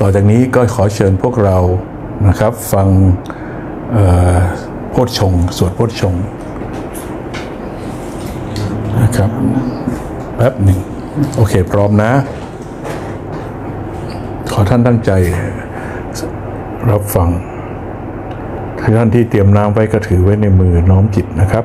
ต่อจากนี้ก็ขอเชิญพวกเรานะครับ ฟังเอ่อโพชฌงสวดโพชฌงนะครับแป๊บหนึ่งโอเค พร้อมนะ ขอท่านตั้งใจรับฟังท่านที่เตรียมน้ำไว้ก็ถือไว้ในมือน้อมจิตนะครับ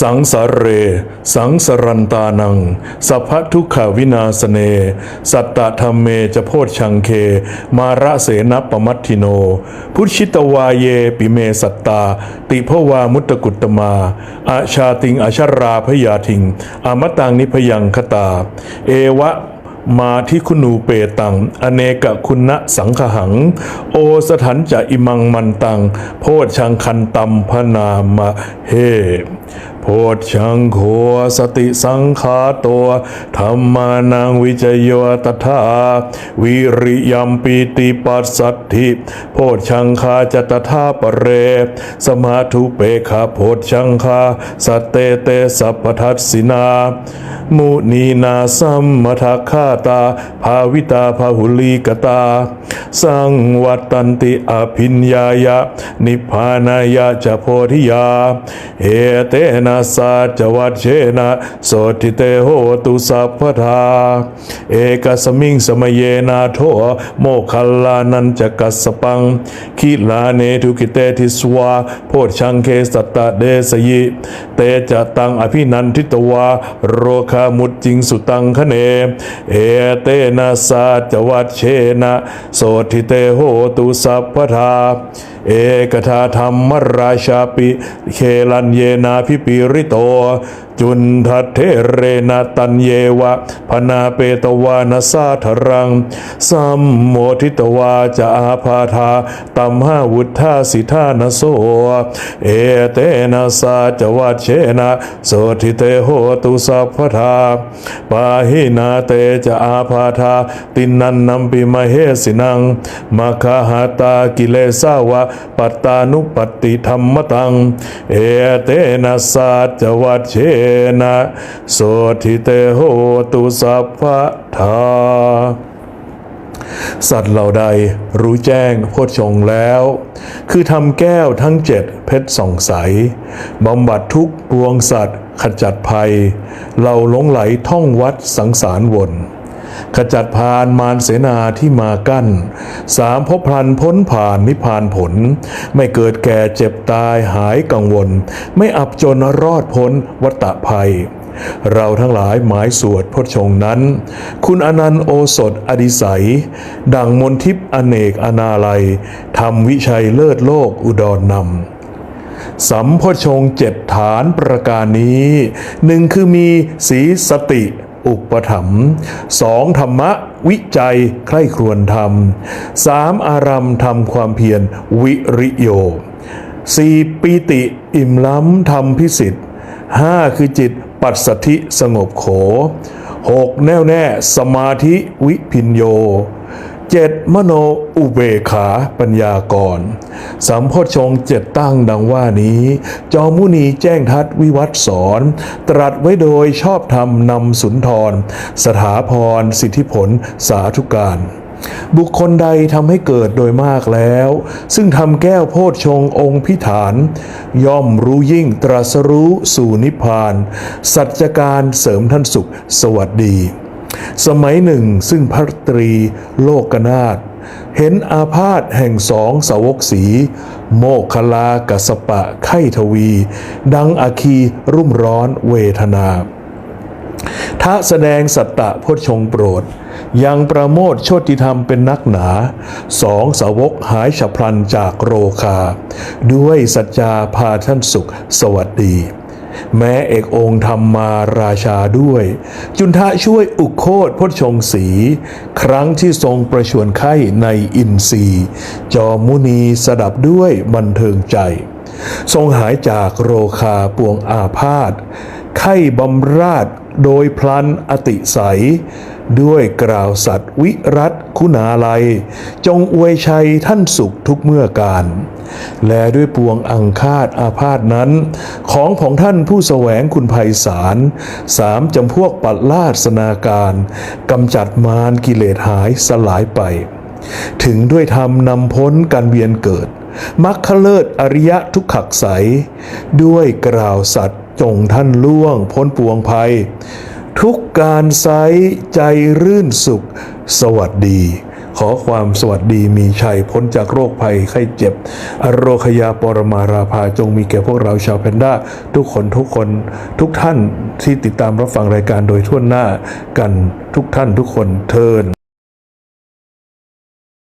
สังสารเร สังสรันตานัง สัพพทุกขวินาสเน สัตตธรรมเมจะโพชชังเค มาระเสนปมัตทิโน พุทธิตวาเยปิเมสัตตา ติภวามุตตกุตมาอาชาติงอาชาราพยาทิงอมตังนิพยังคตา เอวะ มาที่คุณูเปตัง อเนกคุณะสังขหัง โอสถันจะอิมังมันตัง โพชชังคันตัมพนามะเฮ โพชชังโคสติสังขาตัวธรรมานังวิจโยตถาวิริยมปีติปัสสัทธิโพชชังคาจตถาปะเร สมาธุเปขาโพชชังคาสตเตเตสัพทัสสินา มุนีนาสัมมทคาตา ภาวิตาภาหุลีกตา สังวัตตันติอภิญญายะ นิพพานายะจะโพธิยา เอเตนะสัจวัชเชนะโสติเตโหตุสัพพทา เอกสมิงสมเยนาโทโมคัลลานันจกัสปังคิลาเนทุกิเตทิสวาโพชังเคสัตตะเดสยิ เตจะตังอภินันทิตวาโรคามุตจิงสุตังคะเน เอเตนะสัจวัชเชนะโสทิเตโหตุสัพพทา เอกทาธรรมราชาปิ เคลันเยนาพิปิริโต จุนทัเทเรนะตันเยวะพนาเปตวานาสาธรัง สัมโมทิตวาจะอาพาธาตัมหาวุธาสิธานโส เอเตนะสาจวัชเชนะโสทิเตโหตุสัพพทาปาหินาเตจะอาพาธาตินันนัมปิมเหสินังมาคาหาตากิเลสาวะปัตตานุปตติธรรมตัง เอเตนะสัจวัชเชนะโสทิเตโหตุสัพพทาสัตว์เหล่าใดรู้แจ้งโพชงแล้ว คือทำแก้วทั้งเจ็ดเพชรส่องใสบำบัดทุกปวงสัตว์ขจัดภัย เราหลงไหลท่องวัดสังสารวน ขจัดพานมารเสนาที่มากั้นสามพบพลันพ้นผ่านนิพพานผล ไม่เกิดแก่เจ็บตายหายกังวล ไม่อับจนรอดพ้นวัตภัยเราทั้งหลายหมายสวดพระชงนั้น คุณอนันต์โอสถอดิสัย ดังมนทิพย์อเนกอนาลัยทำวิชัยเลิศโลกอุดรนนำสัมโพชงเจ็ดฐานประการนี้หนึ่งคือมีสีสติ อุปถัมภ์สองธรรมะวิจัยใคร่ครวญธรรมสามอารมณ์ทำความเพียรวิริโยสี่ปีติอิ่มล้ำทำพิสิทธิ์ห้าคือจิตปัสสธิสงบโขหกแน่วแน่สมาธิวิพินโย เจ็ดมโนอุเบขาปัญญากร สัมโพชงเจ็ดตั้งดังว่านี้ จอมุนีแจ้งทัดวิวัตรสอน ตรัสไว้โดยชอบธรรมนำสุนทร สถาพร สิทธิผล สาธุการบุคคลใดทำให้เกิดโดยมากแล้ว ซึ่งทำแก้วโพชฌงองค์พิฐาน ย่อมรู้ยิ่งตรัสรู้สู่นิพพาน สัจการเสริมท่านสุข สวัสดี สมัยหนึ่งซึ่งพระตรีโลกนาถเห็นอาพาธแห่งสองสาวกสี โมกขลากัสปะไขทวี ดังอาคีรุ่มร้อนเวทนาถ้าแสดงสัตตะพชงโปรด ยังประโมทโชติธรรมเป็นนักหนา สองสาวกหายฉับพลันจากโรคา ด้วยสัจจาพาท่านสุขสวัสดี แม้เอกองค์ธรรมมาราชาด้วย จุนทะช่วยอุโคตพชงสีครั้งที่ทรงประชวนไข้ในอินทรีจอมุนีสดับด้วยบันเทิงใจ ทรงหายจากโรคาปวงอาพาธไข้บำราดโดยพลันอติใส ด้วยกล่าวสัตว์วิรัต คุณาลัย จงอวยชัยท่านสุขทุกเมื่อการ และด้วยปวงอังคาดอาพาธนั้น ของของท่านผู้แสวงคุณภัยสารสามจำพวกปัดลาสนาการกำจัดมารกิเลสหายสลายไป ถึงด้วยธรรมนำพ้นการเวียนเกิดมักคเลิศอริยะทุกขักใส ด้วยกล่าวสัตว์จงท่านล่วงพ้นปวงภัย ทุกการไซใจรื่นสุข สวัสดี ขอความสวัสดีมีชัยพ้นจากโรคภัยไข้เจ็บ อโรคยาปรมาราภาจงมีแก่พวกเราชาวแพนด้า ทุกคนทุกคนทุกท่านที่ติดตามรับฟังรายการโดยทั่วหน้ากันทุกท่านทุกคนเทิน